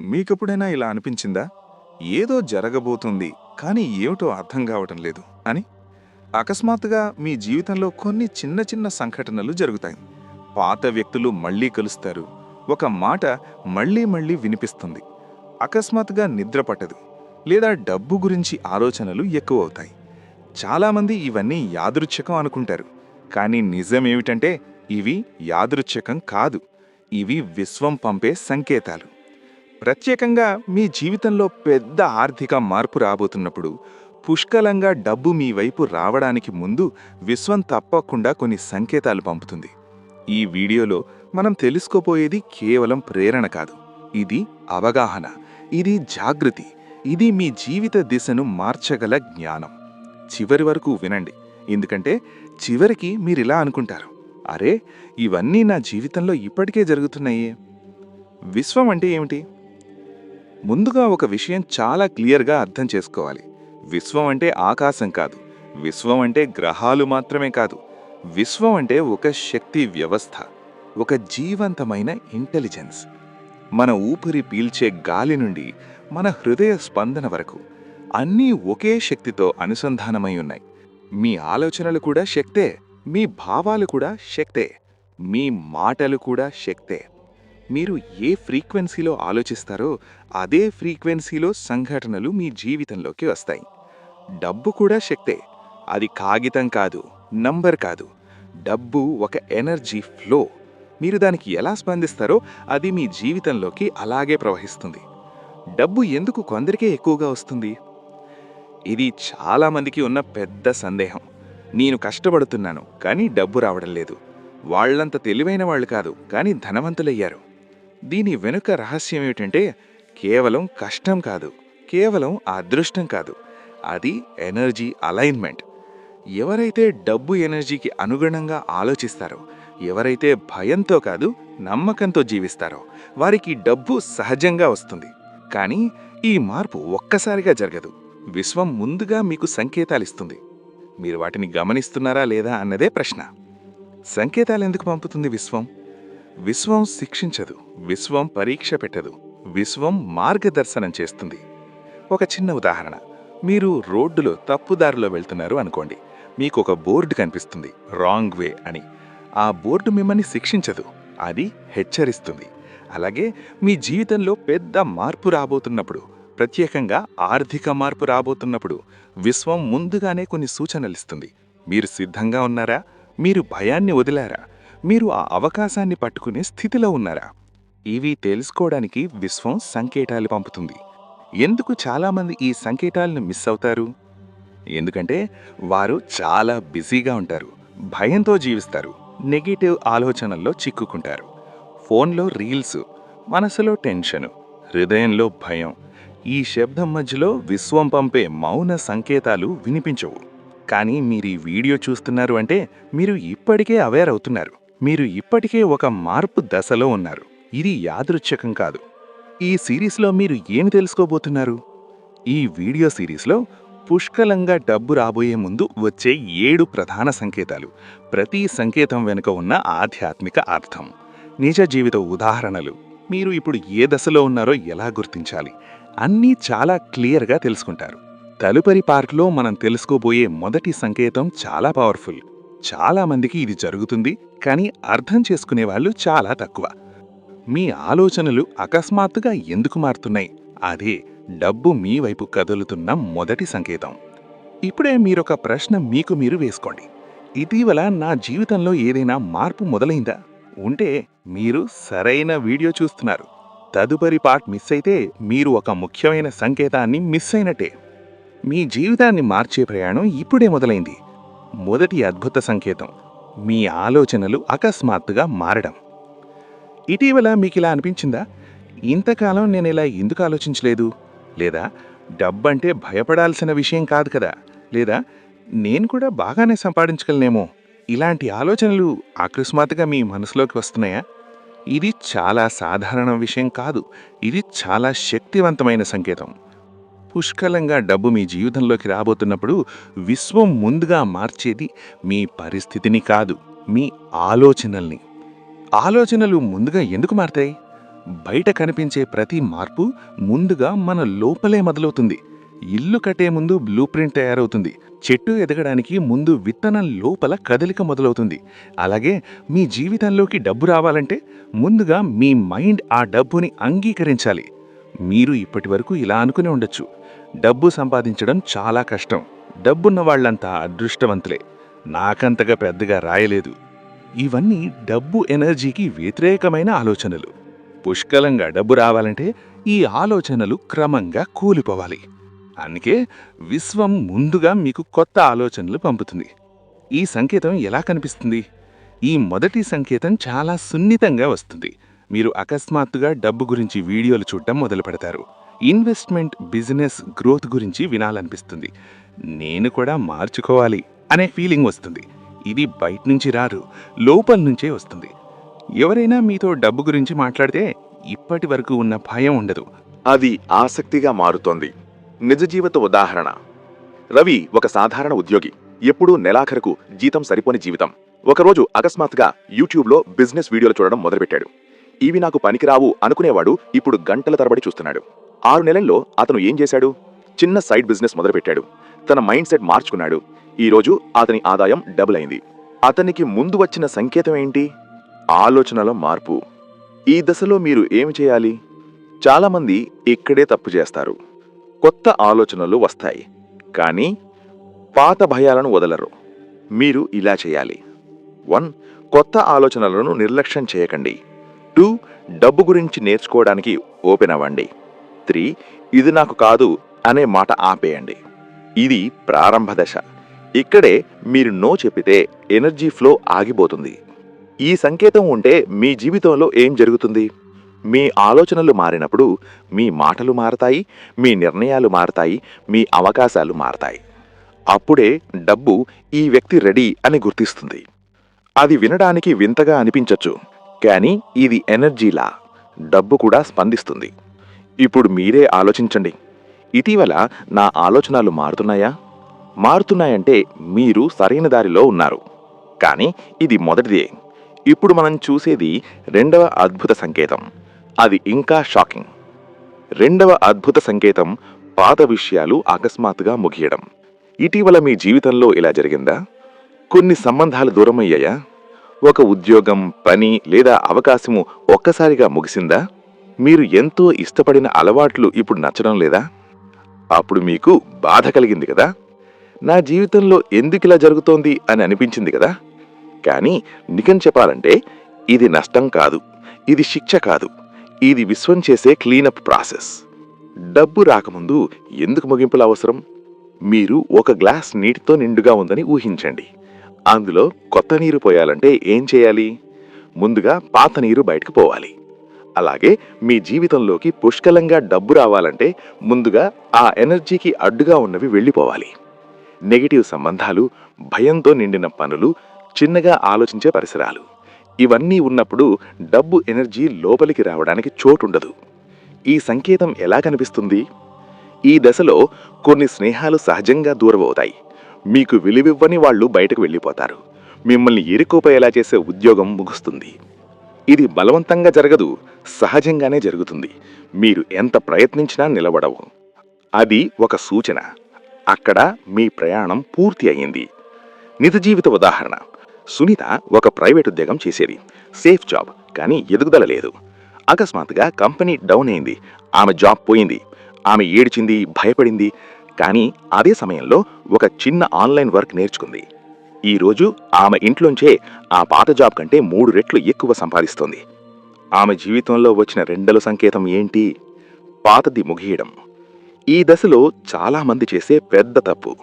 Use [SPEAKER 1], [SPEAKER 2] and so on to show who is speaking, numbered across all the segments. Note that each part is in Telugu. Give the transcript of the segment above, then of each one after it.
[SPEAKER 1] మీకెప్పుడైనా ఇలా అనిపించిందా? ఏదో జరగబోతుంది కానీ ఏమిటో అర్థం కావటం లేదు అని? అకస్మాత్తుగా మీ జీవితంలో కొన్ని చిన్న చిన్న సంఘటనలు జరుగుతాయి. పాత వ్యక్తులు మళ్ళీ కలుస్తారు. ఒక మాట మళ్ళీ మళ్ళీ వినిపిస్తుంది. అకస్మాత్తుగా నిద్ర పట్టదు లేదా డబ్బు గురించి ఆలోచనలు ఎక్కువ అవుతాయి చాలామంది ఇవన్నీ యాదృచ్ఛకం అనుకుంటారు కానీ నిజమేమిటంటే ఇవి యాదృచ్ఛకం కాదు. ఇవి విశ్వం పంపే సంకేతాలు. ప్రత్యేకంగా మీ జీవితంలో పెద్ద ఆర్థిక మార్పు రాబోతున్నప్పుడు పుష్కలంగా డబ్బు మీ వైపు రావడానికి ముందు విశ్వం తప్పకుండా కొన్ని సంకేతాలు పంపుతుంది. ఈ వీడియోలో మనం తెలుసుకోపోయేది కేవలం ప్రేరణ కాదు. ఇది అవగాహన ఇది జాగృతి ఇది మీ జీవిత దిశను మార్చగల జ్ఞానం. చివరి వరకు వినండి. ఎందుకంటే చివరికి మీరిలా అనుకుంటారు. అరే ఇవన్నీ నా జీవితంలో ఇప్పటికే జరుగుతున్నాయే. విశ్వం అంటే ఏమిటి? ముందుగా ఒక విషయం చాలా క్లియర్గా అర్థం చేసుకోవాలి. విశ్వం అంటే ఆకాశం కాదు. విశ్వం అంటే గ్రహాలు మాత్రమే కాదు. విశ్వం అంటే ఒక శక్తి వ్యవస్థ. ఒక జీవంతమైన ఇంటెలిజెన్స్. మన ఊపిరి పీల్చే గాలి నుండి మన హృదయ స్పందన వరకు అన్నీ ఒకే శక్తితో అనుసంధానమై ఉన్నాయి. మీ ఆలోచనలు కూడా శక్తే. మీ భావాలు కూడా శక్తే. మీ మాటలు కూడా శక్తే. మీరు ఏ ఫ్రీక్వెన్సీలో ఆలోచిస్తారో అదే ఫ్రీక్వెన్సీలో సంఘటనలు మీ జీవితంలోకి వస్తాయి. డబ్బు కూడా శక్తే. అది కాగితం కాదు నంబర్ కాదు. డబ్బు ఒక ఎనర్జీ ఫ్లో. మీరు దానికి ఎలా స్పందిస్తారో అది మీ జీవితంలోకి అలాగే ప్రవహిస్తుంది. డబ్బు ఎందుకు కొందరికే ఎక్కువగా వస్తుంది? ఇది చాలామందికి ఉన్న పెద్ద సందేహం. నేను కష్టపడుతున్నాను కానీ డబ్బు రావడం లేదు. వాళ్ళంత తెలివైన వాళ్ళు కాదు కానీ ధనవంతులయ్యారు. దీని వెనుక రహస్యం ఏమిటంటే కేవలం కష్టం కాదు కేవలం అదృష్టం కాదు. అది ఎనర్జీ అలైన్మెంట్. ఎవరైతే డబ్బు ఎనర్జీకి అనుగుణంగా ఆలోచిస్తారో ఎవరైతే భయంతో కాదు నమ్మకంతో జీవిస్తారో వారికి డబ్బు సహజంగా వస్తుంది. కానీ ఈ మార్పు ఒక్కసారిగా జరగదు. విశ్వం ముందుగా మీకు సంకేతాలిస్తుంది. మీరు వాటిని గమనిస్తున్నారా లేదా అన్నదే ప్రశ్న. సంకేతాలు ఎందుకు పంపుతుంది విశ్వం? విశ్వం శిక్షించదు విశ్వం పరీక్ష పెట్టదు విశ్వం మార్గదర్శనం చేస్తుంది. ఒక చిన్న ఉదాహరణ. మీరు రోడ్డులో తప్పుదారిలో వెళ్తున్నారు అనుకోండి. మీకు ఒక బోర్డు కనిపిస్తుంది రాంగ్ వే అని. ఆ బోర్డు మిమ్మల్ని శిక్షించదు అది హెచ్చరిస్తుంది. అలాగే మీ జీవితంలో పెద్ద మార్పు రాబోతున్నప్పుడు ప్రత్యేకంగా ఆర్థిక మార్పు రాబోతున్నప్పుడు విశ్వం ముందుగానే కొన్ని సూచనలు ఇస్తుంది. మీరు సిద్ధంగా ఉన్నారా? మీరు భయాన్ని వదిలారా? మీరు ఆ అవకాశాన్ని పట్టుకునే స్థితిలో ఉన్నారా? ఇవి తెలుసుకోవడానికి విశ్వం సంకేతాలు పంపుతుంది. ఎందుకు చాలామంది ఈ సంకేతాలను మిస్ అవుతారు? ఎందుకంటే వారు చాలా బిజీగా ఉంటారు భయంతో జీవిస్తారు నెగిటివ్ ఆలోచనల్లో చిక్కుకుంటారు. ఫోన్లో రీల్స్ మనసులో టెన్షను హృదయంలో భయం ఈ శబ్దం మధ్యలో విశ్వం పంపే మౌన సంకేతాలు వినిపించవు. కానీ మీరు ఈ వీడియో చూస్తున్నారు అంటే మీరు ఇప్పటికే అవేర్ అవుతున్నారు. మీరు ఇప్పటికే ఒక మార్పు దశలో ఉన్నారు. ఇది యాదృచ్ఛకం కాదు. ఈ సిరీస్లో మీరు ఏమి తెలుసుకోబోతున్నారు? ఈ వీడియో సిరీస్లో పుష్కలంగా డబ్బు రాబోయే ముందు వచ్చే ఏడు ప్రధాన సంకేతాలు. ప్రతి సంకేతం వెనుక ఉన్న ఆధ్యాత్మిక అర్థం. నిజ జీవిత ఉదాహరణలు. మీరు ఇప్పుడు ఏ దశలో ఉన్నారో ఎలా గుర్తించాలి? అన్నీ చాలా క్లియర్గా తెలుసుకుంటారు. తలుపరి పార్ట్లో మనం తెలుసుకోబోయే మొదటి సంకేతం చాలా పవర్ఫుల్. చాలా మందికి ఇది జరుగుతుంది కానీ అర్థం చేసుకునే వాళ్ళు చాలా తక్కువ. మీ ఆలోచనలు అకస్మాత్తుగా ఎందుకు మారుతున్నాయి? అదే డబ్బు మీ వైపు కదులుతున్న మొదటి సంకేతం. ఇప్పుడే మీరొక ప్రశ్న మీకు మీరు వేసుకోండి. ఇటీవల నా జీవితంలో ఏదైనా మార్పు మొదలైందా? ఉంటే మీరు సరైన వీడియో చూస్తున్నారు. తదుపరి పార్ట్ మిస్ అయితే మీరు ఒక ముఖ్యమైన సంకేతాన్ని మిస్ అయినట్టే. మీ జీవితాన్ని మార్చే ప్రయాణం ఇప్పుడే మొదలైంది. మొదటి అద్భుత సంకేతం. మీ ఆలోచనలు అకస్మాత్తుగా మారడం. ఇటీవల మీకు ఇలా అనిపించిందా? ఇంతకాలం నేను ఇలా ఎందుకు ఆలోచించలేదు? లేదా డబ్బంటే భయపడాల్సిన విషయం కాదు కదా? లేదా నేను కూడా బాగానే సంపాదించగలనేమో? ఇలాంటి ఆలోచనలు అకస్మాత్తుగా మీ మనసులోకి వస్తున్నాయా? ఇది చాలా సాధారణ విషయం కాదు. ఇది చాలా శక్తివంతమైన సంకేతం. పుష్కలంగా డబ్బు మీ జీవితంలోకి రాబోతున్నప్పుడు విశ్వం ముందుగా మార్చేది మీ పరిస్థితిని కాదు మీ ఆలోచనల్ని. ఆలోచనలు ముందుగా ఎందుకు మారతాయి?
[SPEAKER 2] బయట కనిపించే ప్రతి మార్పు ముందుగా మన లోపలే మొదలవుతుంది. ఇల్లు కట్టే ముందు బ్లూ ప్రింట్ తయారవుతుంది. చెట్టు ఎదగడానికి ముందు విత్తనం లోపల కదలిక మొదలవుతుంది. అలాగే మీ జీవితంలోకి డబ్బు రావాలంటే ముందుగా మీ మైండ్ ఆ డబ్బుని అంగీకరించాలి. మీరు ఇప్పటివరకు ఇలా అనుకుని ఉండొచ్చు. డబ్బు సంపాదించడం చాలా కష్టం. డబ్బున్న వాళ్ళంతా అదృష్టవంతులే. నాకంతగా పెద్దగా రాయలేదు. ఇవన్నీ డబ్బు ఎనర్జీకి వ్యతిరేకమైన ఆలోచనలు. పుష్కలంగా డబ్బు రావాలంటే ఈ ఆలోచనలు క్రమంగా కూలిపోవాలి. అందుకే విశ్వం ముందుగా మీకు కొత్త ఆలోచనలు పంపుతుంది. ఈ సంకేతం ఎలా కనిపిస్తుంది? ఈ మొదటి సంకేతం చాలా సున్నితంగా వస్తుంది. మీరు అకస్మాత్తుగా డబ్బు గురించి వీడియోలు చూడటం మొదలు పెడతారు ఇన్వెస్ట్మెంట్ బిజినెస్ గ్రోత్ గురించి వినాలనిపిస్తుంది. నేను కూడా మార్చుకోవాలి అనే ఫీలింగ్ వస్తుంది. ఇది బయట నుంచి రారు లోపల నుంచే వస్తుంది. ఎవరైనా మీతో డబ్బు గురించి మాట్లాడితే ఇప్పటి వరకు ఉన్న భయం ఉండదు.
[SPEAKER 1] అది ఆసక్తిగా మారుతోంది. నిజ జీవిత ఉదాహరణ. రవి ఒక సాధారణ ఉద్యోగి. ఎప్పుడూ నెలాఖరుకు జీతం సరిపోని జీవితం. ఒకరోజు అకస్మాత్తుగా యూట్యూబ్లో బిజినెస్ వీడియోలు చూడడం మొదలుపెట్టాడు. ఇవి నాకు పనికిరావు అనుకునేవాడు ఇప్పుడు గంటల తరబడి చూస్తున్నాడు. ఆరు నెలల్లో అతను ఏం చేశాడు? చిన్న సైడ్ బిజినెస్ మొదలుపెట్టాడు. తన మైండ్ సెట్ మార్చుకున్నాడు. ఈరోజు అతని ఆదాయం డబుల్ అయింది. అతనికి ముందు వచ్చిన సంకేతం ఏంటి? ఆలోచనలో మార్పు. ఈ దశలో మీరు ఏమి చేయాలి? చాలామంది ఇక్కడే తప్పు చేస్తారు. కొత్త ఆలోచనలు వస్తాయి. కానీ పాత భయాలను వదలరు. మీరు ఇలా చేయాలి. వన్ కొత్త ఆలోచనలను నిర్లక్ష్యం చేయకండి. టూ డబ్బు గురించి నేర్చుకోవడానికి ఓపెన్ అవ్వండి. త్రీ ఇది నాకు కాదు అనే మాట ఆపేయండి. ఇది ప్రారంభ దశ. ఇక్కడే మీరు నో చెప్పితే ఎనర్జీ ఫ్లో ఆగిపోతుంది. ఈ సంకేతం ఉంటే మీ జీవితంలో ఏం జరుగుతుంది? మీ ఆలోచనలు మారినప్పుడు మీ మాటలు మారతాయి మీ నిర్ణయాలు మారతాయి మీ అవకాశాలు మారతాయి. అప్పుడే డబ్బు ఈ వ్యక్తి రెడీ అని గుర్తిస్తుంది. అది వినడానికి వింతగా అనిపించచ్చు. కానీ ఇది ఎనర్జీలా డబ్బు కూడా స్పందిస్తుంది. ఇప్పుడు మీరే ఆలోచించండి. ఇటీవల నా ఆలోచనలు మారుతున్నాయా? మారుతున్నాయంటే మీరు సరైన దారిలో ఉన్నారు. కానీ ఇది మొదటిదే. ఇప్పుడు మనం చూసేది రెండవ అద్భుత సంకేతం. అది ఇంకా షాకింగ్. రెండవ అద్భుత సంకేతం పాత విషయాలు అకస్మాత్తుగా ముగియడం. ఇటీవల మీ జీవితంలో ఇలా జరిగిందా? కొన్ని సంబంధాలు దూరమయ్యాయా? ఒక ఉద్యోగం పని లేదా అవకాశము ఒక్కసారిగా ముగిసిందా? మీరు ఎంతో ఇష్టపడిన అలవాట్లు ఇప్పుడు నచ్చడం లేదా? అప్పుడు మీకు బాధ కలిగింది కదా? నా జీవితంలో ఎందుకు ఇలా జరుగుతోంది అని అనిపించింది కదా? కానీ నిజం చెప్పాలంటే ఇది నష్టం కాదు ఇది శిక్ష కాదు ఇది విశ్వం చేసే క్లీనప్ ప్రాసెస్. డబ్బు రాకముందు ఎందుకు ముగింపులు అవసరం? మీరు ఒక గ్లాస్ నీటితో నిండుగా ఉందని ఊహించండి. అందులో కొత్త నీరు పోయాలంటే ఏం చేయాలి? ముందుగా పాత నీరు బయటకు పోవాలి. అలాగే మీ జీవితంలోకి పుష్కలంగా డబ్బు రావాలంటే ముందుగా ఆ ఎనర్జీకి అడ్డుగా ఉన్నవి వెళ్ళిపోవాలి. నెగిటివ్ సంబంధాలు భయంతో నిండిన పనులు చిన్నగా ఆలోచించే పరిసరాలు. ఇవన్నీ ఉన్నప్పుడు డబ్బు ఎనర్జీ లోపలికి రావడానికి చోటుండదు. ఈ సంకేతం ఎలా కనిపిస్తుంది? ఈ దశలో కొన్ని స్నేహాలు సహజంగా దూరమవుతాయి. మీకు విలువివ్వని వాళ్ళు బయటకు వెళ్ళిపోతారు. మిమ్మల్ని ఇరుక్కుపోయేలా చేసే ఉద్యోగం ముగుస్తుంది. ఇది బలవంతంగా జరగదు సహజంగానే జరుగుతుంది. మీరు ఎంత ప్రయత్నించినా నిలబడవు. అది ఒక సూచన. అక్కడ మీ ప్రయాణం పూర్తి అయ్యింది. నిజ జీవిత ఉదాహరణ. సునీత ఒక ప్రైవేట్ ఉద్యోగం చేసేది. సేఫ్ జాబ్ కానీ ఎదుగుదల లేదు. అకస్మాత్తుగా కంపెనీ డౌన్ అయింది. ఆమె జాబ్ పోయింది. ఆమె ఏడ్చింది భయపడింది. కానీ అదే సమయంలో ఒక చిన్న ఆన్లైన్ వర్క్ నేర్చుకుంది. ఈరోజు ఆమె ఇంట్లోంచే ఆ పాత జాబ్ కంటే మూడు రెట్లు ఎక్కువ సంపాదిస్తోంది. ఆమె జీవితంలో వచ్చిన రెండల సంకేతం ఏంటి? పాతది ముగియడం. ఈ దశలో చాలామంది చేసే పెద్ద తప్పు.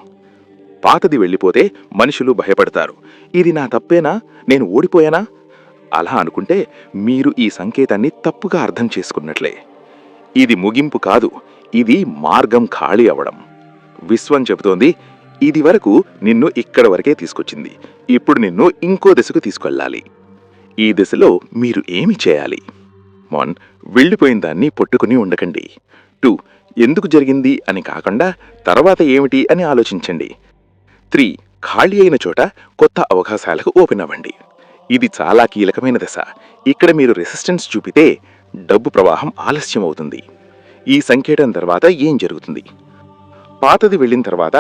[SPEAKER 1] పాతది వెళ్ళిపోతే మనుషులు భయపడతారు. ఇది నా తప్పేనా? నేను ఓడిపోయానా? అలా అనుకుంటే మీరు ఈ సంకేతాన్ని తప్పుగా అర్థం చేసుకున్నట్లే. ఇది ముగింపు కాదు. ఇది మార్గం ఖాళీ అవ్వడం విశ్వం చెబుతోంది ఇది వరకు నిన్ను ఇక్కడ వరకే తీసుకొచ్చింది. ఇప్పుడు నిన్ను ఇంకో దశకు తీసుకెళ్ళాలి. ఈ దశలో మీరు ఏమి చేయాలి? వన్ వెళ్ళిపోయిన దాన్ని పట్టుకుని ఉండకండి. టూ ఎందుకు జరిగింది అని కాకుండా తర్వాత ఏమిటి అని ఆలోచించండి. త్రీ ఖాళీ అయిన చోట కొత్త అవకాశాలకు ఓపెన్ అవ్వండి. ఇది చాలా కీలకమైన దశ. ఇక్కడ మీరు రెసిస్టెన్స్ చూపితే డబ్బు ప్రవాహం ఆలస్యం అవుతుంది ఈ సంకేతం తర్వాత ఏం జరుగుతుంది? పాతది వెళ్ళిన తర్వాత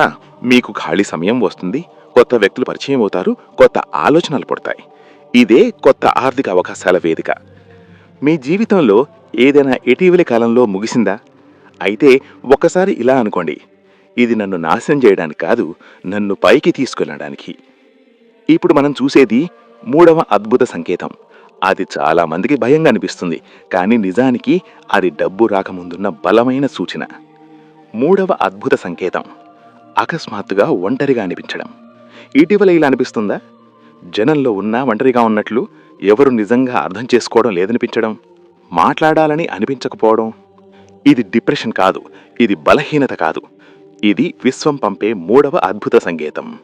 [SPEAKER 1] మీకు ఖాళీ సమయం వస్తుంది కొత్త వ్యక్తులు పరిచయం అవుతారు కొత్త ఆలోచనలు పుడతాయి. ఇదే కొత్త ఆర్థిక అవకాశాల వేదిక. మీ జీవితంలో ఏదైనా ఇటీవలి కాలంలో ముగిసిందా? అయితే ఒకసారి ఇలా అనుకోండి. ఇది నన్ను నాశనం చేయడానికి కాదు నన్ను పైకి తీసుకెళ్ళడానికి. ఇప్పుడు మనం చూసేది మూడవ అద్భుత సంకేతం. అది చాలామందికి భయంగా అనిపిస్తుంది కానీ నిజానికి అది డబ్బు రాకముందున్న బలమైన సూచన. మూడవ అద్భుత సంకేతం. అకస్మాత్తుగా ఒంటరిగా అనిపించడం. ఇటీవల ఇలా అనిపిస్తుందా? జనంలో ఉన్నా ఒంటరిగా ఉన్నట్లు ఎవరు నిజంగా అర్థం చేసుకోవడం లేదనిపించడం? మాట్లాడాలని అనిపించకపోవడం? ఇది డిప్రెషన్ కాదు ఇది బలహీనత కాదు. ఇది విశ్వం పంపే మూడవ అద్భుత సంకేతం.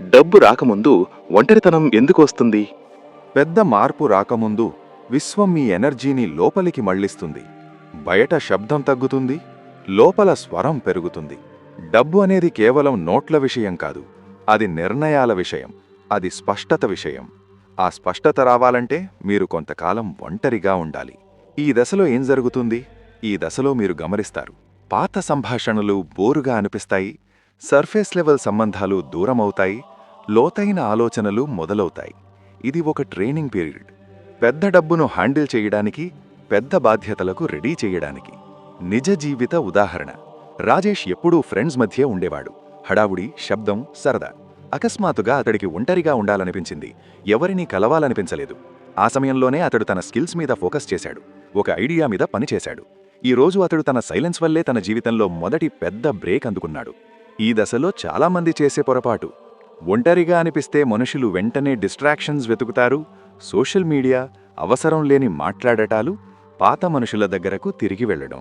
[SPEAKER 1] డబ్బు రాకముందు ఒంటరితనం ఎందుకు వస్తుంది?
[SPEAKER 3] పెద్ద మార్పు రాకముందు విశ్వం మీ ఎనర్జీని లోపలికి మళ్ళిస్తుంది. బయట శబ్దం తగ్గుతుంది. లోపల స్వరం పెరుగుతుంది. డబ్బు అనేది కేవలం నోట్ల విషయం కాదు. అది నిర్ణయాల విషయం. అది స్పష్టత విషయం. ఆ స్పష్టత రావాలంటే మీరు కొంతకాలం ఒంటరిగా ఉండాలి. ఈ దశలో ఏం జరుగుతుంది? ఈ దశలో మీరు గమనిస్తారు. పాత సంభాషణలు బోరుగా అనిపిస్తాయి. సర్ఫేస్ లెవెల్ సంబంధాలు దూరమవుతాయి. లోతైన ఆలోచనలు మొదలవుతాయి. ఇది ఒక ట్రైనింగ్ పీరియడ్. పెద్ద డబ్బును హ్యాండిల్ చేయడానికి పెద్ద బాధ్యతలకు రెడీ చేయడానికి. నిజ జీవిత ఉదాహరణ. రాజేష్ ఎప్పుడూ ఫ్రెండ్స్ మధ్య ఉండేవాడు. హడావుడి శబ్దం సరదా. అకస్మాత్తుగా అతడికి ఒంటరిగా ఉండాలనిపించింది. ఎవరినీ కలవాలనిపించలేదు. ఆ సమయంలోనే అతడు తన స్కిల్స్ మీద ఫోకస్ చేశాడు. ఒక ఐడియా మీద పనిచేశాడు ఈ రోజు అతడు తన సైలెన్స్ వల్లే తన జీవితంలో మొదటి పెద్ద బ్రేక్ అందుకున్నాడు. ఈ దశలో చాలామంది చేసే పొరపాటు. ఒంటరిగా అనిపిస్తే మనుషులు వెంటనే డిస్ట్రాక్షన్స్ వెతుకుతారు. సోషల్ మీడియా అవసరం లేని మాట్లాడటాలు పాత మనుషుల దగ్గరకు తిరిగి వెళ్ళడం.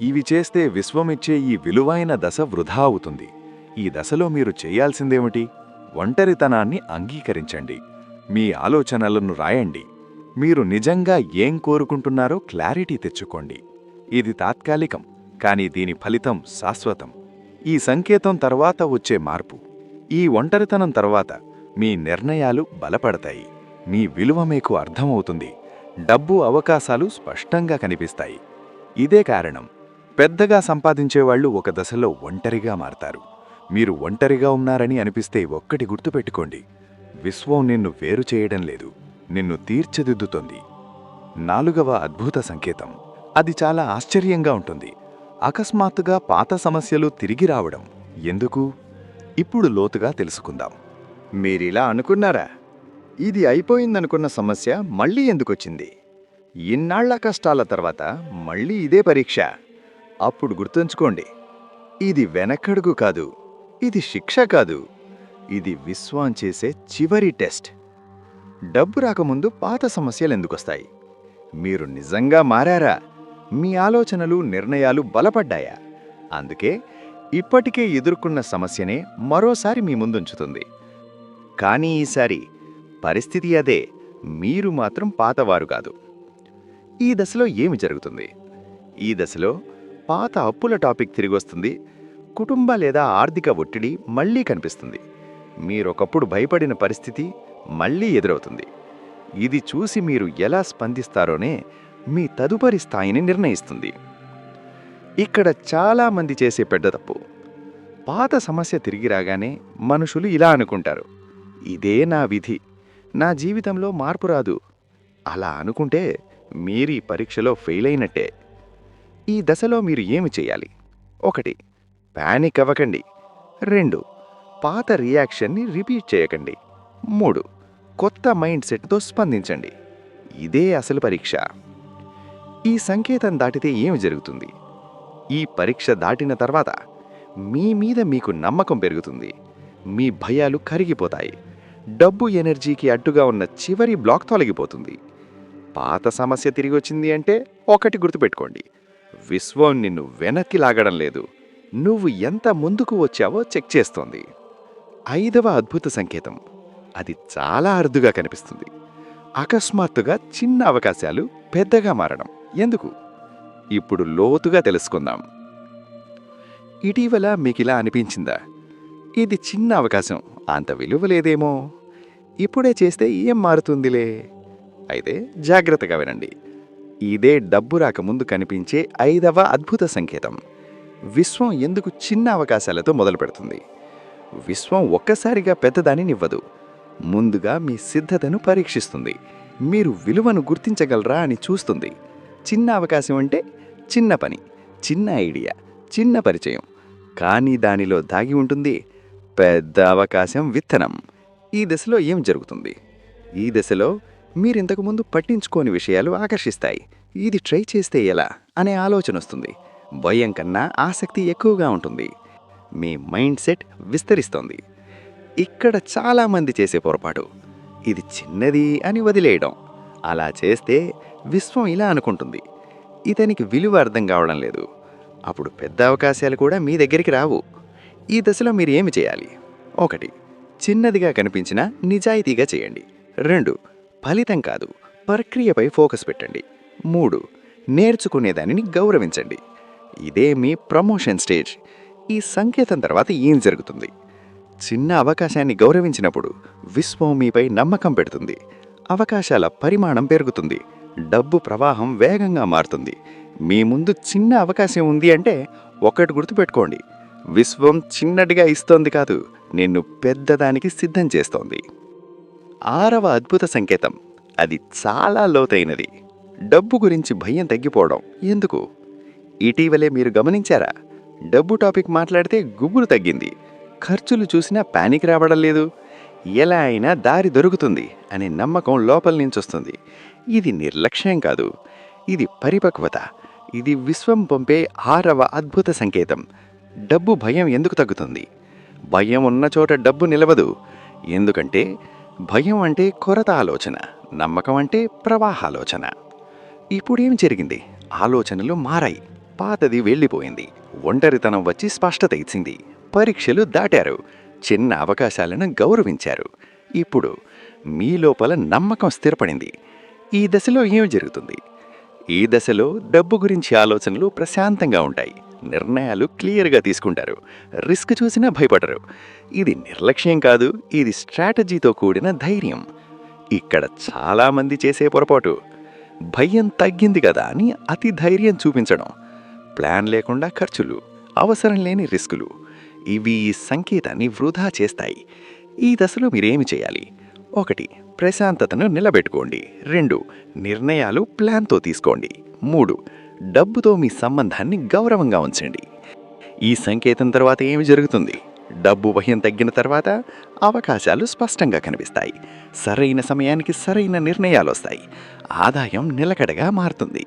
[SPEAKER 3] ఇవి చేస్తే విశ్వమిచ్చే ఈ విలువైన దశ వృధా అవుతుంది. ఈ దశలో మీరు చేయాల్సిందేమిటి? ఒంటరితనాన్ని అంగీకరించండి. మీ ఆలోచనలను రాయండి. మీరు నిజంగా ఏం కోరుకుంటున్నారో క్లారిటీ తెచ్చుకోండి. ఇది తాత్కాలికం కానీ దీని ఫలితం శాశ్వతం. ఈ సంకేతం తర్వాత వచ్చే మార్పు. ఈ ఒంటరితనం తర్వాత మీ నిర్ణయాలు బలపడతాయి. మీ విలువ మీకు అర్థమవుతుంది. డబ్బు అవకాశాలు స్పష్టంగా కనిపిస్తాయి. ఇదే కారణం. పెద్దగా సంపాదించేవాళ్ళు ఒక దశలో ఒంటరిగా మారతారు. మీరు ఒంటరిగా ఉన్నారని అనిపిస్తే ఒక్కటి గుర్తుపెట్టుకోండి. విశ్వం నిన్ను వేరు చేయడం లేదు. నిన్ను తీర్చిదిద్దుతోంది. నాలుగవ అద్భుత సంకేతం. అది చాలా ఆశ్చర్యంగా ఉంటుంది. అకస్మాత్తుగా పాత సమస్యలు తిరిగి రావడం. ఎందుకు? ఇప్పుడు లోతుగా తెలుసుకుందాం.
[SPEAKER 4] మీరిలా అనుకున్నారా? ఇది అయిపోయిందనుకున్న సమస్య మళ్ళీ ఎందుకొచ్చింది? ఇన్నాళ్ళ కష్టాల తర్వాత మళ్ళీ ఇదే పరీక్ష. అప్పుడు గుర్తుంచుకోండి ఇది వెనకడుగు కాదు ఇది శిక్ష కాదు ఇది విశ్వాన్ చేసే చివరి టెస్ట్. డబ్బు రాకముందు పాత సమస్యలు ఎందుకొస్తాయి? మీరు నిజంగా మారారా? మీ ఆలోచనలు నిర్ణయాలు బలపడ్డాయా? అందుకే ఇప్పటికే ఎదుర్కొన్న సమస్యనే మరోసారి మీ ముందుంచుతుంది. కానీ ఈసారి పరిస్థితి అదే మీరు మాత్రం పాతవారు కాదు. ఈ దశలో ఏమి జరుగుతుంది? ఈ దశలో పాత అప్పుల టాపిక్ తిరిగొస్తుంది కుటుంబ లేదా ఆర్థిక ఒత్తిడి మళ్ళీ కనిపిస్తుంది. మీరొకప్పుడు భయపడిన పరిస్థితి మళ్ళీ ఎదురవుతుంది. ఇది చూసి మీరు ఎలా స్పందిస్తారోనే మీ తదుపరి స్థాయిని నిర్ణయిస్తుంది. ఇక్కడ చాలామంది చేసే పెద్ద తప్పు. పాత సమస్య తిరిగి రాగానే మనుషులు ఇలా అనుకుంటారు. ఇదే నా విధి. నా జీవితంలో మార్పు రాదు. అలా అనుకుంటే మీరీ పరీక్షలో ఫెయిల్ అయినట్టే. ఈ దశలో మీరు ఏమి చేయాలి? ఒకటి ప్యానిక్ అవ్వకండి. రెండు పాత రియాక్షన్ని రిపీట్ చేయకండి. మూడు కొత్త మైండ్ సెట్తో స్పందించండి. ఇదే అసలు పరీక్ష. ఈ సంకేతం దాటితే ఏమి జరుగుతుంది? ఈ పరీక్ష దాటిన తర్వాత మీ మీద మీకు నమ్మకం పెరుగుతుంది. మీ భయాలు కరిగిపోతాయి. డబ్బు ఎనర్జీకి అడ్డుగా ఉన్న చివరి బ్లాక్ తొలగిపోతుంది. పాత సమస్య తిరిగి వచ్చింది అంటే ఒకటి గుర్తుపెట్టుకోండి. విశ్వం నిన్ను వెనక్కి లాగడం లేదు. నువ్వు ఎంత ముందుకు వచ్చావో చెక్ చేస్తోంది. ఐదవ అద్భుత సంకేతం. అది చాలా అరుదుగా కనిపిస్తుంది. అకస్మాత్తుగా చిన్న అవకాశాలు పెద్దగా మారడం. ఎందుకు? ఇప్పుడు లోతుగా తెలుసుకుందాం. ఇటీవల మీకిలా అనిపించిందా? ఇది చిన్న అవకాశం. అంత విలువ లేదేమో. ఇప్పుడే చేస్తే ఏం మారుతుందిలే? అయితే జాగ్రత్తగా వినండి. ఇదే డబ్బు రాకముందు కనిపించే ఐదవ అద్భుత సంకేతం. విశ్వం ఎందుకు చిన్న అవకాశాలతో మొదలు పెడుతుంది? విశ్వం ఒక్కసారిగా పెద్దదానినివ్వదు ముందుగా మీ సిద్ధతను పరీక్షిస్తుంది. మీరు విలువను గుర్తించగలరా అని చూస్తుంది. చిన్న అవకాశం అంటే చిన్న పని చిన్న ఐడియా చిన్న పరిచయం. కానీ దానిలో దాగి ఉంటుంది పెద్ద అవకాశం విత్తనం. ఈ దశలో ఏం జరుగుతుంది? ఈ దశలో మీరు ఇంతకుముందు పట్టించుకోని విషయాలు ఆకర్షిస్తాయి. ఇది ట్రై చేస్తే ఎలా? అనే ఆలోచన వస్తుంది. భయం కన్నా ఆసక్తి ఎక్కువగా ఉంటుంది. మీ మైండ్ సెట్ విస్తరిస్తోంది. ఇక్కడ చాలామంది చేసే పొరపాటు. ఇది చిన్నది అని వదిలేయడం. అలా చేస్తే విశ్వం ఇలా అనుకుంటుంది. ఇతనికి విలువ అర్థం కావడం లేదు. అప్పుడు పెద్ద అవకాశాలు కూడా మీ దగ్గరికి రావు. ఈ దశలో మీరు ఏమి చేయాలి? ఒకటి చిన్నదిగా కనిపించిన నిజాయితీగా చేయండి. రెండు ఫలితం కాదు ప్రక్రియపై ఫోకస్ పెట్టండి. మూడు నేర్చుకునేదానిని గౌరవించండి. ఇదే మీ ప్రమోషన్ స్టేజ్. ఈ సంకేతం తర్వాత ఏం జరుగుతుంది? చిన్న అవకాశాన్ని గౌరవించినప్పుడు విశ్వం మీపై నమ్మకం పెడుతుంది. అవకాశాల పరిమాణం పెరుగుతుంది. డబ్బు ప్రవాహం వేగంగా మారుతుంది. మీ ముందు చిన్న అవకాశం ఉంది అంటే ఒకటి గుర్తుపెట్టుకోండి. విశ్వం చిన్నటిగా ఇస్తోంది కాదు నిన్ను పెద్దదానికి సిద్ధం చేస్తోంది. ఆరవ అద్భుత సంకేతం. అది చాలా లోతైనది. డబ్బు గురించి భయం తగ్గిపోవడం. ఎందుకు? ఇటీవలే మీరు గమనించారా? డబ్బు టాపిక్ మాట్లాడితే గుబురు తగ్గింది. ఖర్చులు చూసినా పానిక్ రావడం లేదు. ఎలా అయినా దారి దొరుకుతుంది అనే నమ్మకం లోపల నుంచి వస్తుంది ఇది నిర్లక్ష్యం కాదు. ఇది పరిపక్వత. ఇది విశ్వం పంపే ఆరవ అద్భుత సంకేతం. డబ్బు భయం ఎందుకు తగ్గుతుంది? భయం ఉన్న చోట డబ్బు నిలవదు. ఎందుకంటే భయం అంటే కొరత ఆలోచన నమ్మకం అంటే ప్రవాహాలోచన. ఇప్పుడేం జరిగింది? ఆలోచనలు మారాయి పాతది వెళ్ళిపోయింది ఒంటరితనం వచ్చి స్పష్టత ఇచ్చింది పరీక్షలు దాటారు చిన్న అవకాశాలను గౌరవించారు. ఇప్పుడు మీ లోపల నమ్మకం స్థిరపడింది. ఈ దశలో ఏం జరుగుతుంది? ఈ దశలో డబ్బు గురించి ఆలోచనలు ప్రశాంతంగా ఉంటాయి. నిర్ణయాలు క్లియర్గా తీసుకుంటారు. రిస్క్ చూసినా భయపడరు. ఇది నిర్లక్ష్యం కాదు ఇది స్ట్రాటజీతో కూడిన ధైర్యం. ఇక్కడ చాలామంది చేసే పొరపాటు. భయం తగ్గింది కదా అని అతి ధైర్యం చూపించడం. ప్లాన్ లేకుండా ఖర్చులు అవసరం లేని రిస్కులు. ఇవి ఈ సంకేతాన్ని వృధా చేస్తాయి. ఈ దశలో మీరేమి చేయాలి? ఒకటి ప్రశాంతతను నిలబెట్టుకోండి. రెండు నిర్ణయాలు ప్లాన్తో తీసుకోండి. మూడు డబ్బుతో మీ సంబంధాన్ని గౌరవంగా ఉంచండి. ఈ సంకేతం తర్వాత ఏమి జరుగుతుంది? డబ్బు భయం తగ్గిన తర్వాత అవకాశాలు స్పష్టంగా కనిపిస్తాయి. సరైన సమయానికి సరైన నిర్ణయాలు వస్తాయి. ఆదాయం నిలకడగా మారుతుంది.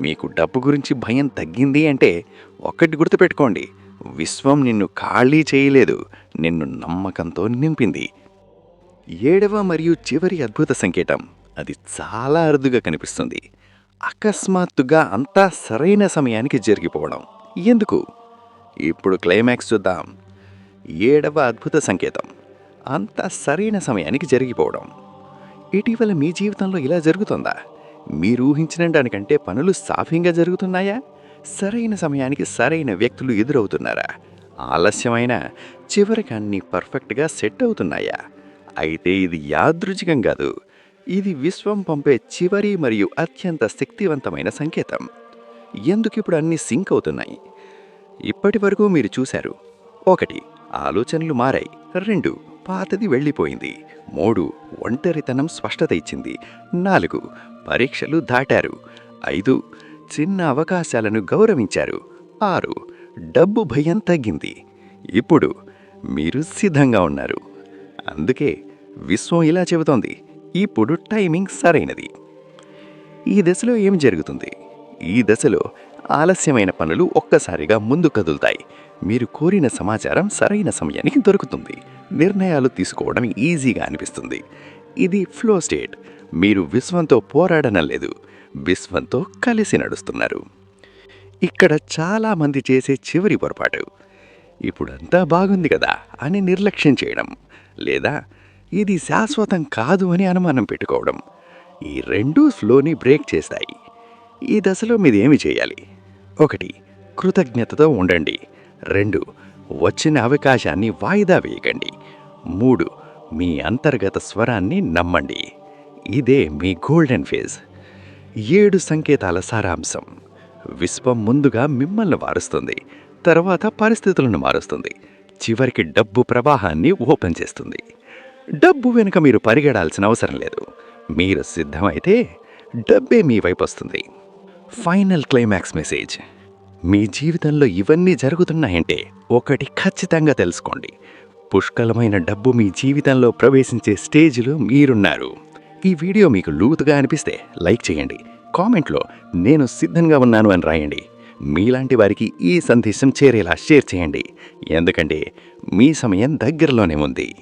[SPEAKER 4] మీకు డబ్బు గురించి భయం తగ్గింది అంటే ఒక్కటి గుర్తుపెట్టుకోండి. విశ్వం నిన్ను ఖాళీ చేయలేదు. నిన్ను నమ్మకంతో నింపింది. ఏడవ మరియు చివరి అద్భుత సంకేతం. అది చాలా అరుదుగా కనిపిస్తుంది. అకస్మాత్తుగా అంతా సరైన సమయానికి జరిగిపోవడం. ఎందుకు? ఇప్పుడు క్లైమాక్స్ చూద్దాం. ఏడవ అద్భుత సంకేతం. అంతా సరైన సమయానికి జరిగిపోవడం. ఇటీవల మీ జీవితంలో ఇలా జరుగుతుందా? మీరు ఊహించిన దానికంటే పనులు సాఫీగా జరుగుతున్నాయా? సరైన సమయానికి సరైన వ్యక్తులు ఎదురవుతున్నారా? ఆలస్యమైన చివరికి అన్నీ పర్ఫెక్ట్గా సెట్ అవుతున్నాయా? అయితే ఇది యాదృచికం కాదు. ఇది విశ్వం పంపే చివరి మరియు అత్యంత శక్తివంతమైన సంకేతం. ఎందుకు ఇప్పుడు అన్నీ సింక్ అవుతున్నాయి? ఇప్పటి వరకు మీరు చూశారు. ఒకటి ఆలోచనలు మారాయి. రెండు పాతది వెళ్ళిపోయింది. మూడు ఒంటరితనం స్పష్టత ఇచ్చింది. నాలుగు పరీక్షలు దాటారు. ఐదు చిన్న అవకాశాలను గౌరవించారు. ఆరు డబ్బు భయం తగ్గింది. ఇప్పుడు మీరు సిద్ధంగా ఉన్నారు. అందుకే విశ్వం ఇలా చెబుతోంది. ఇప్పుడు టైమింగ్ సరైనది. ఈ దశలో ఏం జరుగుతుంది? ఈ దశలో ఆలస్యమైన పనులు ఒక్కసారిగా ముందు కదులుతాయి. మీరు కోరిన సమాచారం సరైన సమయానికి దొరుకుతుంది. నిర్ణయాలు తీసుకోవడం ఈజీగా అనిపిస్తుంది. ఇది ఫ్లో స్టేట్. మీరు విశ్వంతో పోరాడడం లేదు. విశ్వంతో కలిసి నడుస్తున్నారు. ఇక్కడ చాలామంది చేసే చివరి పొరపాటు. ఇప్పుడంతా బాగుంది కదా అని నిర్లక్ష్యం చేయడం. లేదా ఇది శాశ్వతం కాదు అని అనుమానం పెట్టుకోవడం. ఈ రెండూ ఫ్లోని బ్రేక్ చేస్తాయి. ఈ దశలో మీదేమి ఏమి చేయాలి? ఒకటి కృతజ్ఞతతో ఉండండి. రెండు వచ్చిన అవకాశాన్ని వాయిదా వేయకండి. మూడు మీ అంతర్గత స్వరాన్ని నమ్మండి. ఇదే మీ గోల్డెన్ ఫేజ్. ఏడు సంకేతాల సారాంశం. విశ్వం ముందుగా మిమ్మల్ని మారుస్తుంది. తర్వాత పరిస్థితులను మారుస్తుంది. చివరికి డబ్బు ప్రవాహాన్ని ఓపెన్ చేస్తుంది. డబ్బు వెనుక మీరు పరిగెడాల్సిన అవసరం లేదు. మీరు సిద్ధమైతే డబ్బే మీ వైపు వస్తుంది. Final climax message. మీ జీవితంలో ఇవన్నీ జరుగుతున్నాయంటే ఒకటి ఖచ్చితంగా తెలుసుకోండి. పుష్కలమైన డబ్బు మీ జీవితంలో ప్రవేశించే స్టేజ్లో మీరున్నారు. ఈ వీడియో మీకు లూతుగా అనిపిస్తే లైక్ చేయండి. కామెంట్లో నేను సిద్ధంగా ఉన్నాను అని రాయండి. మీలాంటి వారికి ఈ సందేశం చేరేలా షేర్ చేయండి. ఎందుకంటే మీ సమయం దగ్గరలోనే ఉంది.